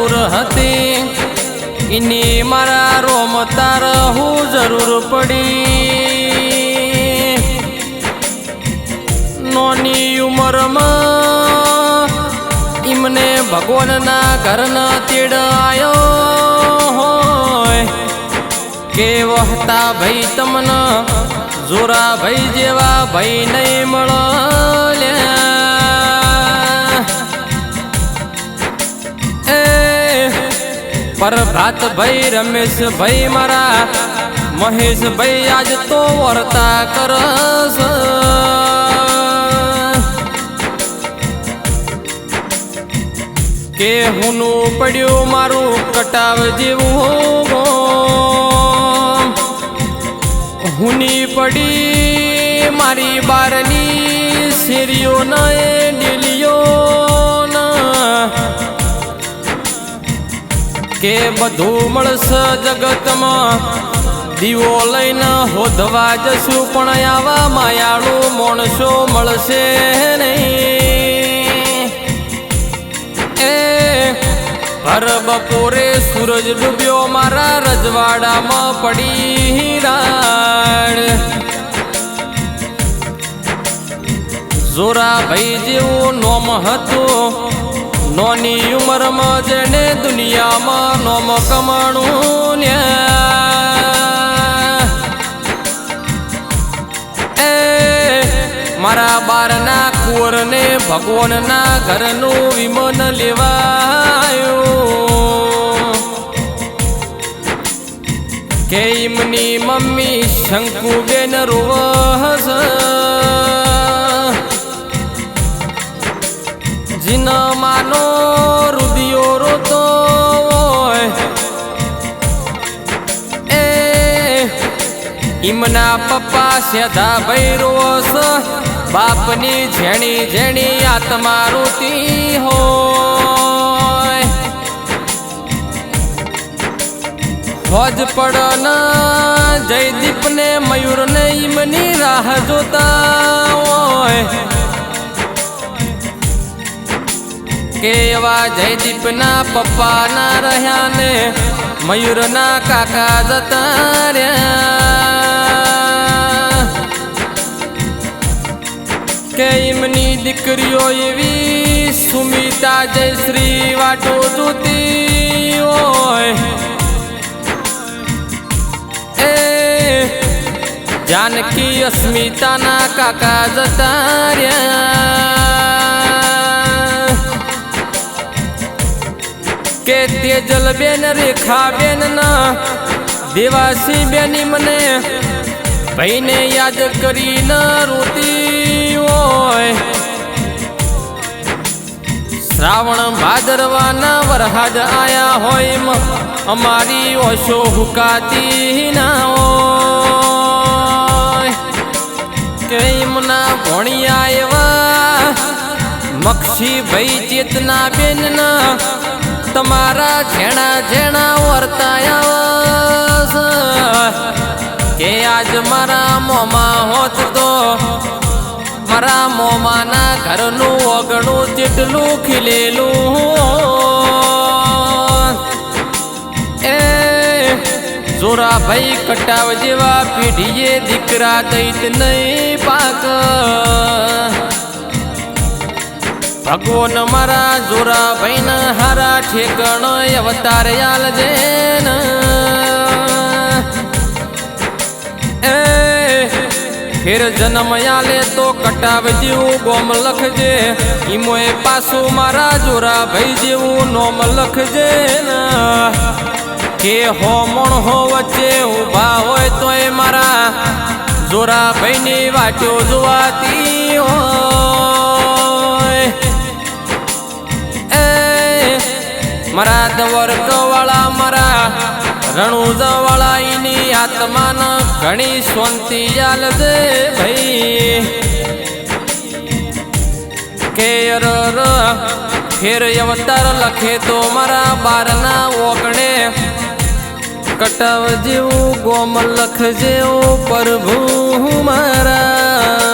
જરૂર હતી. એની મારા રોમ તાર હું જરૂર પડી. નોની ઉંમરમાં એમને ભગવાનના ઘરના તેડ આયો હોય. કે વહતા ભાઈ તમને જોરા ભાઈ જેવા ભાઈ નહીં મળ્યા. પ્રભાત ભાઈ રમેશ ભાઈ મારા. મહેશ ભાઈ આજ તો વર્તા કરસ. કે હુંનું પડ્યું મારું કટાવ જેવું. હુની પડી મારી બારની શેરીઓ ના ડેલીઓ ના કે બધું મળશે જગતમાં. દીવો લઈને હોધવા જશું, પણ આવા માયાળું માણસો મળશે નહીં. એ ભર બપોરે સૂરજ ડૂબ્યો મારા રજવાડામાં પડી રાડ. જોરા ભાઈ જેવું નોમ હતું. નોની ઉંમરમાં જેને દુનિયામાં નોમ કમાણું ન્યા. એ, મારા બારના કુંવરને ભગવાનના ઘરનું વિમન લેવાયું. કે મમ્મી શંકુબેન રોવસ ઈમના પપ્પા સેધા ભૈરોસ બાપની ઝેણી ઝેણી આત્મા રૂતી હોય. હોજ પડના જયદીપ ને મયુર ને ઈમની રાહ જોતા હોય. કે એવા જયદીપના પપ્પા ના રહ્યા ને, મયુરના કાકા જતા રહ્યા દીકરીઓ એવી સુમિતા, જયશ્રી, વાટો જોતી હોય. એ જાનકી અસ્મિતાના કાકા જતા રહ્યા કે તેજલબેન બેન રેખા બેન ના દેવાસી બેની મને ભાઈને યાદ કરી ન રોતી હોય. શ્રાવણ ભાદરવાના વરહાદ આયા હોય અમારી ઓશો હુકાતી ના હોય. કે ભણિયા એવા મક્ષી ભાઈ ચેતના બેન ના તમારા ઝેણા ઝેણા વર્તાયા કે આજ મારા મોમાં હોત તો મારા મોમાના ઘરનું જેટલું ખીલેલું એ જોરા ભાઈ કટાવ જેવા પીઢીએ દીકરા દૈત નહીં પાક. ભગવાન મારા જોરા ભાઈના હારા ઠેકણ અવતાર આલજે ને એ ફેર જન્મ આલે તો કટાવ જેવું ગોમ લખજે. ઈમોએ પાછું મારા જોરા ભાઈ જેવું નોમ લખજે કે હો મણ હો વચ્ચે ઊભા હોય તોય મારા જોરા ભાઈની વાટ્યો જોવાતી હોય. એ, મારા દવર કવાળા મારા રણુજ વાળા એની આત્માન ઘણી શાંતિ આલજે ભાઈ. કેર ફેર અવતાર લખે તો મારા બારના ઓગણે. કટાવ જેવું ગોમ લખ જેવું પ્રભુ મારા.